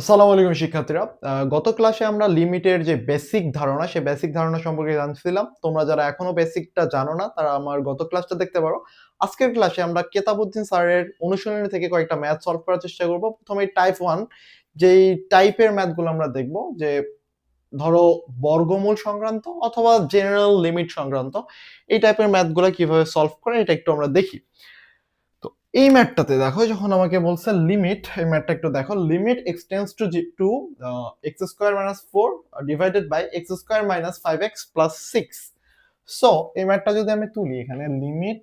আসসালামু আলাইকুম শিক্ষার্থীরা। গত ক্লাসে আমরা লিমিটের যে বেসিক ধারণা, সেই বেসিক ধারণা সম্পর্কে জানছিলাম। তোমরা যারা এখনও বেসিকটা জানো না, তারা আমার গত ক্লাসটা দেখতে পারো। আজকের ক্লাসে আমরা কেতাবুদ্দিন স্যারের অনুশীলনী থেকে কয়েকটা ম্যাথ সলভ করার চেষ্টা করব। প্রথমে টাইপ ওয়ান যেই টাইপের ম্যাথগুলো আমরা দেখব, যে ধরো বর্গমূল সংক্রান্ত অথবা জেনারেল লিমিট সংক্রান্ত, এই টাইপের ম্যাথগুলো কীভাবে সলভ করে, এটা একটু আমরা দেখি। এই ম্যাটটাতে দেখো, যখন আমাকে বলছে লিমিট এই ম্যাটটা একটু দেখো limit x tends to G two x square minus four divided by x square minus five x plus six so এই ম্যাটটা যদি আমি তুলি এখানে limit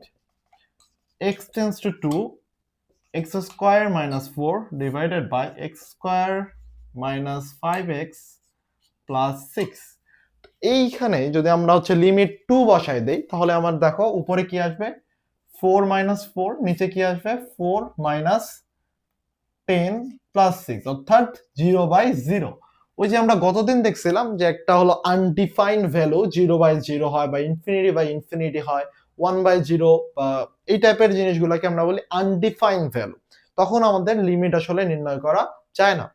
x tends to two x square minus four divided by x square minus five x plus six এইখানে যদি আমরা হচ্ছে লিমিট টু বসাই দেই, তাহলে আমার দেখো, উপরে কি আসবে? ফোর মাইনাস ফোর, নিচে কি আসবে? Four minus ten plus six, অর্থাৎ জিরো বাই জিরো। ওই যে আমরা গতদিন দেখছিলাম যে একটা হলো undefined value zero by zero হয় বা ইনফিনিটি বাই ইনফিনিটি হয় ওয়ান বাই জিরো এই টাইপের জিনিসগুলোকে আমরা বলি আনডিফাইন্ড ভ্যালু তখন আমাদের লিমিট আসলে নির্ণয় করা যায় না।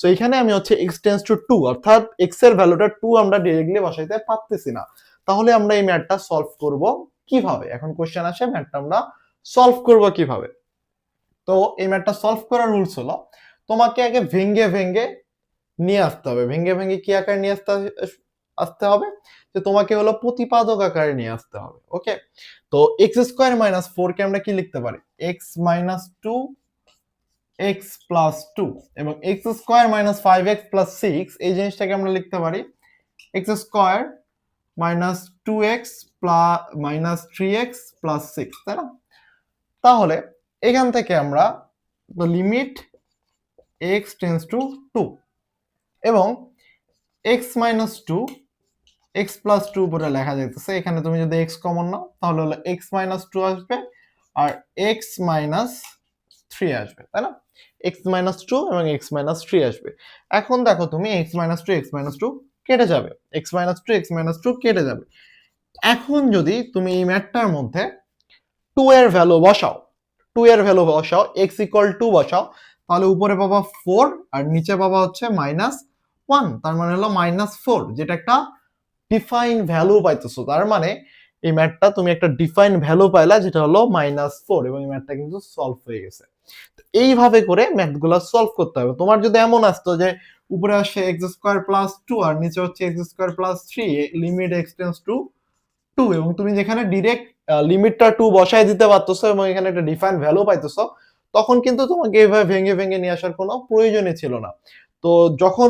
সো এখানে আমি হচ্ছে এক্স টেন্স টু টু অর্থাৎ এক্সের ভ্যালুটা টু আমরা ডিরেক্টলি বসাইতে পারতেছি না। তাহলে আমরা এই ম্যাথটা সলভ করব কীভাবে? এখন কোশ্চেন আসে ম্যাটটা আমরা সলভ করব কীভাবে? তো এই ম্যাটটা সলভ করার রুলস হলো, তোমাকে আগে ভেঙ্গে ভেঙ্গে নিয়ে আসতে হবে। ভেঙ্গে ভেঙ্গে কি আকারে নিয়ে আসতে আসতে হবে? যে তোমাকে হলো প্রতিপাদক আকারে নিয়ে আসতে হবে ওকে তো এক্স স্কোয়ার মাইনাস ফোর কে আমরা কি লিখতে পারি? X minus two x plus two এবং x square minus five x plus six এই জিনিসটাকে আমরা লিখতে পারি x square minus two x plus minus three x plus six, তাই না? তাহলে এখান থেকে আমরা the limit x tends to two এবং x minus two, x plus two উপরে লেখা যাইতেছে। এখানে তুমি যদি এক্স কমন নাও, তাহলে হলো এক্স মাইনাস টু আসবে আর এক্স মাইনাস থ্রি আসবে, তাই না? এক্স মাইনাস টু এবং এক্স মাইনাস থ্রি আসবে। এখন দেখো তুমি x minus two, x minus two কেটে যাবে। X minus two x minus two কেটে যাবে। এখন যদি তুমি এই ম্যাটটার মধ্যে টু এর ভ্যালু বসাও টু এর ভ্যালু বসাও এক্স ইকুয়াল টু বসাও, তাহলে উপরে পাবা ফোর আর নিচে পাবা হচ্ছে মাইনাস ওয়ান তার মানে হলো মাইনাস ফোর যেটা একটা ডিফাইন ভ্যালু পাইতেছো। তার মানে এই ম্যাটটা তুমি একটা ডিফাইন ভ্যালু পাইলা, যেটা হলো মাইনাস ফোর এবং এই ম্যাটটা কিন্তু সলভ হয়ে গেছে। এইভাবে করে ম্যাথগুলো সলভ করতে হবে। তোমার যদি এমন আসতো যে উপরে আসে এক্স স্কোয়ার প্লাস টু আর নিচে হচ্ছে x square plus three limit x tends to two এবং তুমি যেখানে ডিরেক্ট লিমিটটা টু বসাই দিতে পারতেছো এবং এখানে একটা ডিফাইন ভ্যালু পাইতেছো, তখন কিন্তু তোমাকে এইভাবে ভেঙে ভেঙে নিয়ে আসার কোনো প্রয়োজনই ছিল না। তো যখন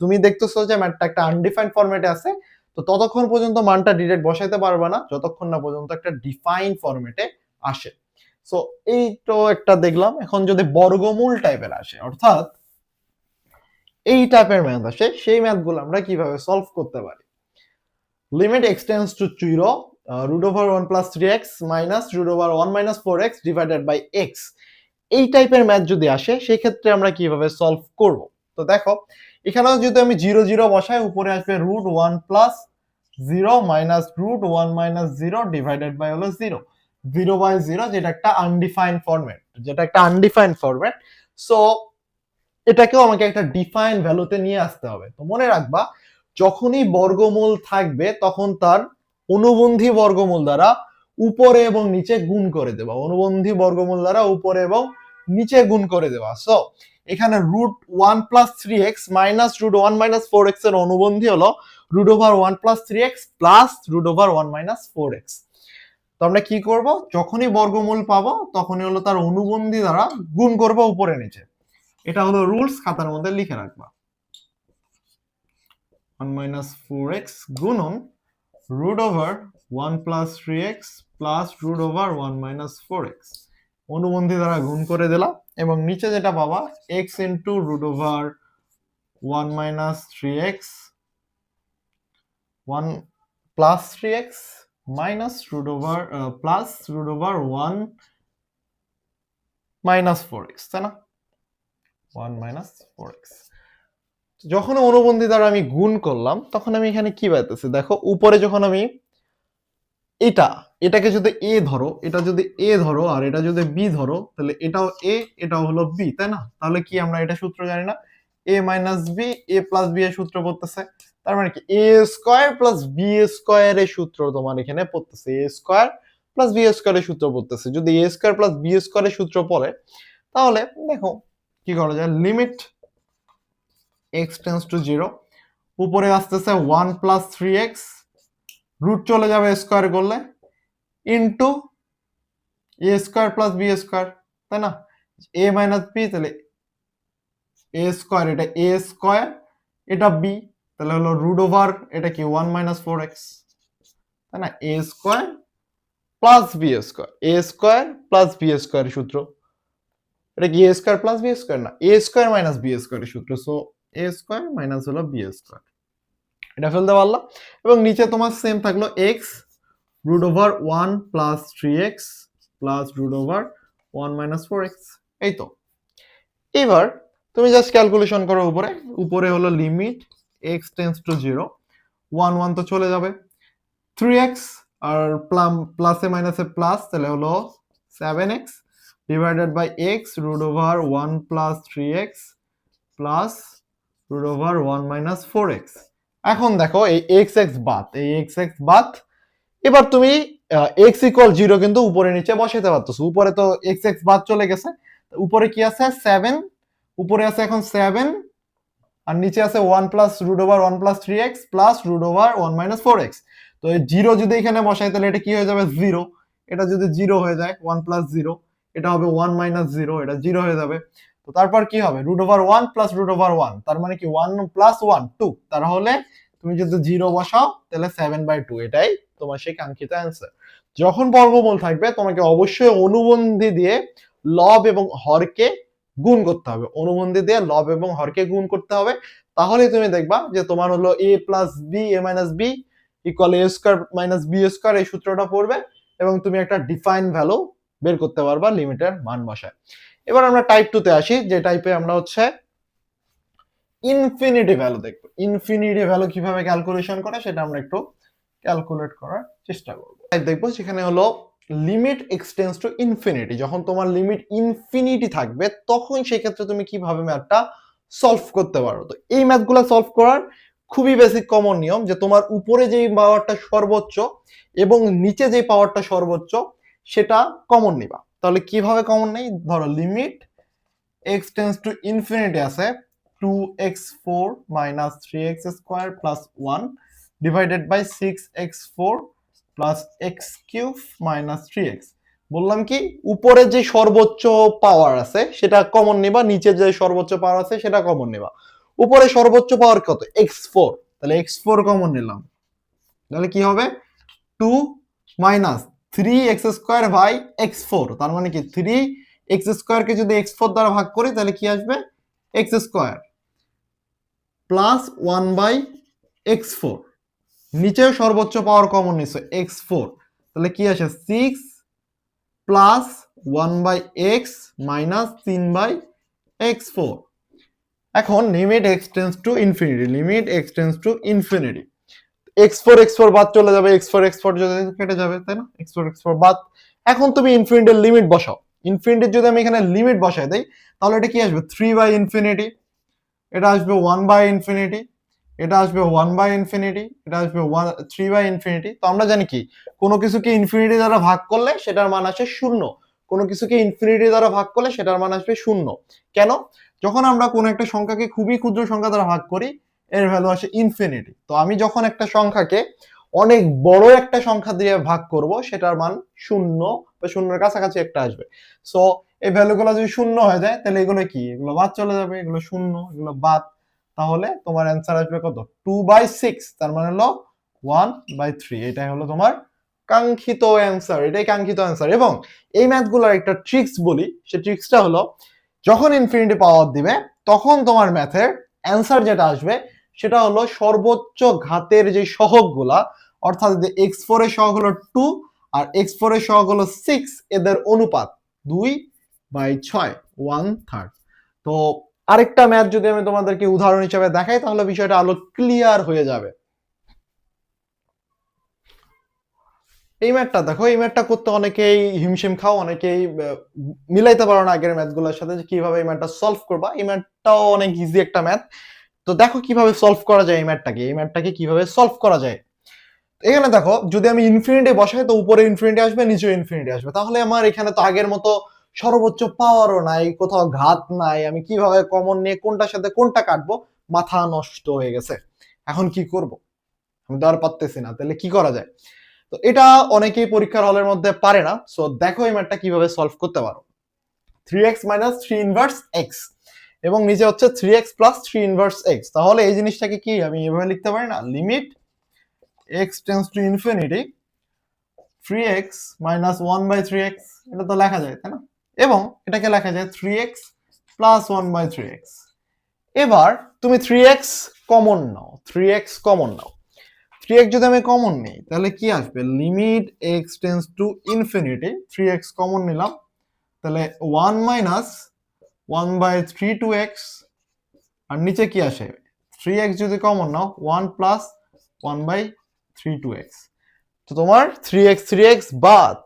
তুমি দেখতেছো যে ম্যাটটা একটা আনডিফাইন্ড ফরম্যাটে আছে, তো ততক্ষণ পর্যন্ত মানটা ডিরেক্ট বসাইতে পারবে না, যতক্ষণ না পর্যন্ত একটা ডিফাইন ফরম্যাটে আসে। সো এই তো একটা দেখলাম। এখন যদি বর্গমূল টাইপের আসে, অর্থাৎ এই টাইপের ম্যাথ আসে, সেই ম্যাথগুলো আমরা কীভাবে সলভ করতে পারি? Limit x tends to zero root over one plus three x minus root over one minus four x divided by x এই টাইপের ম্যাথ যদি আসে সেই ক্ষেত্রে আমরা কীভাবে সলভ করব? তো দেখো, এখানেও যদি আমি জিরো জিরো বসাই, উপরে আসবে root one plus zero minus root one minus zero divided by হলো জিরো জিরো বাই জিরো যেটা একটা আনডিফাইন্ড ফরম্যাট যেটা একটা আনডিফাইন্ড ফরম্যাট সো এটাকেও আমাকে একটা ডিফাইন ভ্যালুতে নিয়ে আসতে হবে। তো মনে রাখবা, যখনই বর্গমূল থাকবে, তখন তার অনুবন্ধী বর্গমূল দ্বারা উপরে এবং নিচে গুণ করে দেবা। অনুবন্ধী বর্গমূল দ্বারা উপরে এবং নিচে গুণ করে দেবা। সো এখানে root one plus three x minus root one minus four এক্সের অনুবন্ধী হলো root over one plus three x plus root over one minus four x তো আমরা কি করব? যখনই বর্গমূল পাবো, তখনই হলো তার অনুবন্ধী দ্বারা গুণ করব উপরে নিচে। এটা হলো রুলস খাতার মধ্যে লিখে রাখবা। ওয়ান মাইনাস ফোর এক্স গুণন root over one plus three x plus root over one minus four x অনুবন্ধী দ্বারা গুণ করে দিলাম এবং নিচে যেটা পাবা x into root over one minus three x one plus three x minus root over plus root over one minus four x তাই না? ওয়ান মাইনাস ফোর এক্স যখন অনুবন্ধী দ্বারা আমি গুণ করলাম, তখন আমি এখানে কি পাইতেছি দেখো, উপরে যখন আমি এটা, এটাকে যদি এ ধরো, এটা যদি এ ধরো আর এটা যদি বি ধরো, তাহলে এটাও এ, এটাও হলো বি, তাই না? তাহলে কি আমরা এটা সূত্র জানি না? A minus B A plus B এর সূত্র পড়তেছে। তার মানে কি? এ স্কোয়ার প্লাস বি স্কোয়ারের সূত্র তোমার এখানে পড়তেছে। এ স্কোয়ার প্লাস বি স্কোয়ারের সূত্র পড়তেছে। যদি এ স্কোয়ার প্লাস বি স্কোয়ারের সূত্র পড়ে, তাহলে দেখো কি করা যায়? Limit x tends to zero উপরে আসতেছে one plus three x root চলে যাবে স্কোয়ার করলে into A square plus B square তাই না? এ মাইনাস বি তাহলে এ স্কোয়ার এটা এ স্কোয়ার এটা বি তাহলে হলো রুট ওভার এটা কি? ওয়ান মাইনাস ফোর এক্স তাই না? A square plus B square A square plus B square সূত্র। এটা কি A square plus B square না এ স্কোয়ার মাইনাস বি স্কোয়ারের সূত্র। সো এ স্কোয়ার মাইনাস হলো বি স্কোয়ার এটা ফেলতে পারলাম। এবং নিচে তোমার সেম থাকল x root over one plus three x plus root over one minus four x এই তো। এবার, তুমি জাস্ট ক্যালকুলেশন করো উপরে। উপরে হলো limit x tends to zero one one তো চলে যাবে। থ্রি এক্স আর প্লাম প্লাসে মাইনাসে প্লাস তাহলে হলো seven x divided by x root over one plus three x plus root over one minus four x এখন দেখো এই এক্স এক্স বাদ, এই এক্স এক্স বাদ। এবার তুমি এক্স ইকুয়াল জিরো কিন্তু উপরে নিচে বসাইতে পারতেছো। উপরে তো এক্স এক্স বাদ চলে গেছে। উপরে কি আছে? সেভেন উপরে আছে এখন সেভেন আর নিচে আছে one plus root over one plus three x plus root over one minus four x তো জিরো যদি এখানে বসাই, তাহলে এটা কি হয়ে যাবে? জিরো এটা যদি জিরো হয়ে যায় ওয়ান প্লাস জিরো এটা হবে ওয়ান মাইনাস জিরো এটা জিরো হয়ে যাবে। তো তারপর কি হবে? Root over one plus root over one তার মানে কি ওয়ান প্লাস ওয়ান টু তাহলে তুমি যদি জিরো বসাও, তাহলে সেভেন বাই টু এটাই তোমার সেই কাঙ্ক্ষিত অ্যান্সার যখন বর্গমূল থাকবে, তোমাকে অবশ্যই অনুবন্ধী দিয়ে লব এবং হরকে গুণ করতে হবে। অনুবন্ধী দিয়ে লব এবং হরকে গুণ করতে হবে। তাহলে তুমি দেখবা যে তোমার হলো A plus B A minus B equal A square minus B square এই সূত্রটা পড়বে এবং তুমি একটা ডিফাইন ভ্যালু বের করতে পারবা লিমিটের মান বসায়। এবার আমরা টাইপ টুতে আসি, যে টাইপে আমরা হচ্ছে ইনফিনিটি ভ্যালু দেখব। ইনফিনিটি ভ্যালু কীভাবে ক্যালকুলেশন করে সেটা আমরা একটু ক্যালকুলেট করার চেষ্টা করব। দেখব, সেখানে হলো লিমিট এক্সটেন্স টু ইনফিনিটি যখন তোমার লিমিট ইনফিনিটি থাকবে, তখন সেক্ষেত্রে তুমি কীভাবে ম্যাথটা সলভ করতে পারো? তো এই ম্যাথগুলো সলভ করার খুবই বেসিক কমন নিয়ম যে তোমার উপরে যেই পাওয়ারটা সর্বোচ্চ এবং নিচে যে পাওয়ারটা সর্বোচ্চ সেটা কমন নিবা। তাহলে কীভাবে কমন নেই? ধরো limit x tends to infinity আছে two x four minus three x square plus one divided by six x four plus x cube minus three x বললাম কি, উপরে যে সর্বোচ্চ পাওয়ার আছে, সেটা কমন নিবা, নিচে যে সর্বোচ্চ পাওয়ার আছে, সেটা কমন নিবা। উপরে সর্বোচ্চ পাওয়ার কত? এক্স ফোর তাহলে এক্স ফোর কমন নিলাম। তাহলে কি হবে? Two minus three x square by x four তার মানে কি থ্রি এক্স স্কোয়ারকে যদি এক্স ফোর দ্বারা ভাগ করি, তাহলে কি আসবে? X square plus one by x four নিচেও সর্বোচ্চ পাওয়ার কমন নিচ্ছে এক্স ফোর তাহলে কি আসে? Six plus one by x minus তিন বাই এক্স ফোর এখন limit x tends to infinity limit x tends to infinity x four x four বাদ চলে যাবে এক্স ফোর এক্স ফোর যদি কেটে যাবে, তাই না? এক্স ফোর এক্স ফোর বাদ। এখন তুমি ইনফিনিটির লিমিট বসাও। ইনফিনিটির যদি আমি এখানে লিমিট বসাই দেই, তাহলে এটা কি আসবে? থ্রি বাই ইনফিনিটি এটা আসবে ওয়ান বাই ইনফিনিটি এটা আসবে ওয়ান বাই ইনফিনিটি এটা আসবে ওয়ান থ্রি বাই ইনফিনিটি তো আমরা জানি কি, কোনো কিছুকে ইনফিনিটি দ্বারা ভাগ করলে সেটার মান আসে শূন্য। কোনো কিছুকে ইনফিনিটি দ্বারা ভাগ করলে সেটার মান আসবে শূন্য। কেন? যখন আমরা কোনো একটা সংখ্যাকে খুবই ক্ষুদ্র সংখ্যা দ্বারা ভাগ করি এর ভ্যালু আসে ইনফিনিটি তো আমি যখন একটা সংখ্যাকে অনেক বড় একটা সংখ্যা দিয়ে ভাগ করব, সেটার মান শূন্য বা শূন্যের কাছাকাছি একটা আসবে। সো এই ভ্যালুগুলো যদি শূন্য হয়ে যায়, তাহলে এগুলো কি? এগুলো বাদ চলে যাবে, এগুলো শূন্য, এগুলো বাদ। তাহলে তোমার অ্যান্সার আসবে কত? টু বাই সিক্স তার মানে হলো ওয়ান বাই থ্রি এটাই হলো তোমার কাঙ্ক্ষিত অ্যান্সার এটাই কাঙ্ক্ষিত অ্যান্সার এবং এই ম্যাথগুলোর একটা ট্রিক্স বলি সে ট্রিক্সটা হলো, যখন ইনফিনিটি পাওয়ার দিবে, তখন তোমার ম্যাথের অ্যান্সার যেটা আসবে সেটা হলো সর্বোচ্চ ঘাতের যে সহগগুলা, অর্থাৎ যে এক্স ফোর এর সহগ হলো টু আর এক্স ফোর এর সহগ হলো সিক্স এদের অনুপাত দুই বাই ছয় ওয়ান থার্ড তো আরেকটা ম্যাথ যদি আমি তোমাদেরকে উদাহরণ হিসেবে দেখাই, তাহলে বিষয়টা আলো ক্লিয়ার হয়ে যাবে। এই ম্যাথটা দেখো, এই ম্যাথটা করতে অনেকেই হিমশিম খাও, অনেকেই মিলাইতে পারো না আগের ম্যাথগুলোর সাথে যে কীভাবে এই ম্যাথটা সলভ করবা। এই ম্যাথটাও অনেক ইজি একটা ম্যাথ তো দেখো কীভাবে সলভ করা যায় এই ম্যাথটাকে এই ম্যাথটাকে কীভাবে সলভ করা যায়? এখানে দেখো, যদি আমি ইনফিনিটি বসাই, তো উপরে ইনফিনিটি আসবে নিচে ইনফিনিটি আসবে। তাহলে আমার এখানে তো আগের মতো সর্বোচ্চ পাওয়ারও নাই, কোথাও ঘাত নাই। আমি কীভাবে কমন নিয়ে কোনটার সাথে কোনটা কাটবো? মাথা নষ্ট হয়ে গেছে। এখন কি করব? আমি তো আর পারতেছি না। তাহলে কি করা যায়? তো এটা অনেকেই পরীক্ষার হলের মধ্যে পারে না। সো দেখো এই ম্যাথটা কীভাবে সলভ করতে পারো। Three x minus three inverse x এবং নিচে হচ্ছে three x plus three inverse x তাহলে এই জিনিসটাকে কি আমি এভাবে লিখতে পারি না? Limit x tends to infinity three x minus one by three x এটা তো লেখা যায়, তাই না? এবং এটাকে লেখা যায় three x plus one by three x এবার তুমি থ্রি এক্স কমন নাও থ্রি এক্স কমন নাও। থ্রি এক্স যদি আমি কমন নিই, তাহলে কি আসবে? Limit x tends to infinity three x common নিলাম। তাহলে one minus one by three two x, আর নিচে কি আসে? থ্রি এক্স যদি common now, one plus one by three two x. তো তোমার থ্রি এক্স থ্রি এক্স বাদ।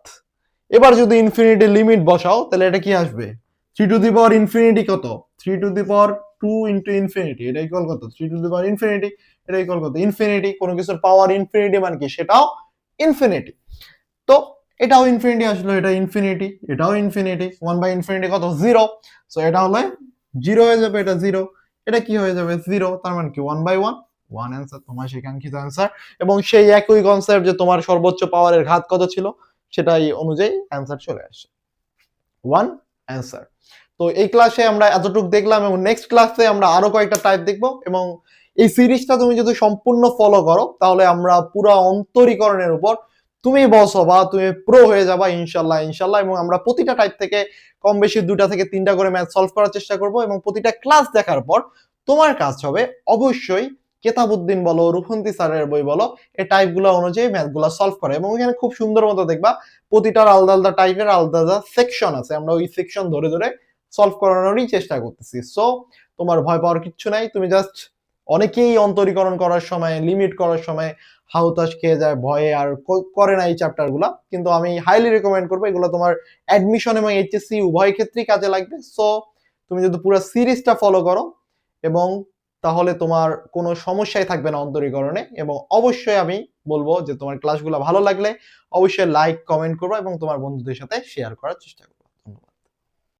এবার যদি ইনফিনিটি লিমিট বসাও, তাহলে এটা কি আসবে? Three to the power infinity কত? Three to the power two into infinity এটা ইকুয়াল কত? Three to the power infinity এটা ইকুয়াল কত? ইনফিনিটি কোনো কিছুর পাওয়ার ইনফিনিটি মানে কি? সেটাও ইনফিনিটি তো এটাও ইনফিনিটি আসলো, এটা ইনফিনিটি এটাও ইনফিনিটি ওয়ান বাই ইনফিনিটি কত? জিরো সো এটা হলে জিরো হয়ে যাবে, এটা জিরো এটা কি হয়ে যাবে? জিরো তার মানে কি? One by one one answer তোমার কাঙ্ক্ষিত অ্যান্সার এবং সেই একই কনসেপ্ট যে তোমার সর্বোচ্চ পাওয়ারের ঘাত কত ছিল? সেটাই অনুযায়ী অ্যান্সার চলে আসে। ওয়ান অ্যান্সার তো এই ক্লাসে আমরা এতটুকু দেখলাম এবং নেক্সট ক্লাসে আমরা আরও কয়েকটা টাইপ দেখব এবং এই সিরিজটা তুমি যদি সম্পূর্ণ ফলো করো, তাহলে আমরা পুরো অন্তরীকরণের উপর তুমি বস হবা, তুমি প্রো হয়ে যাবা, ইনশাল্লাহ ইনশাল্লাহ। এবং আমরা প্রতিটা টাইপ থেকে কম বেশি দুটা থেকে তিনটা করে ম্যাথ সলভ করার চেষ্টা করব এবং প্রতিটা ক্লাস দেখার পর তোমার কাজ হবে অবশ্যই কেতাবুদ্দিন বলো, রুফন্তি স্যারের বই বলো, এই টাইপগুলো অনুযায়ী ম্যাথগুলো সলভ করে। এবং এখানে খুব সুন্দর মতো দেখবা, প্রতিটার আলাদা আলাদা টাইপের আলাদা আলাদা সেকশন আছে। আমরা ওই সেকশন ধরে ধরে সলভ করানোরই চেষ্টা করতেছি। সো তোমার ভয় পাওয়ার কিচ্ছু নাই। তুমি জাস্ট অনেকেই অন্তরীকরণ করার সময় লিমিট করার সময় হাউতাস খেয়ে যায়, ভয়ে আর করে না এই চ্যাপ্টারগুলা। কিন্তু আমি হাইলি রেকমেন্ড করব, এগুলো তোমার অ্যাডমিশন এবং এইচএসসি উভয় ক্ষেত্রেই কাজে লাগবে। সো তুমি যদি পুরো সিরিজটা ফলো করো এবং তাহলে তোমার কোনো সমস্যাই থাকবে না অন্তরীকরণে এবং অবশ্যই আমি বলব যে তোমার ক্লাসগুলো ভালো লাগলে অবশ্যই লাইক কমেন্ট করব এবং তোমার বন্ধুদের সাথে শেয়ার করার চেষ্টা করবে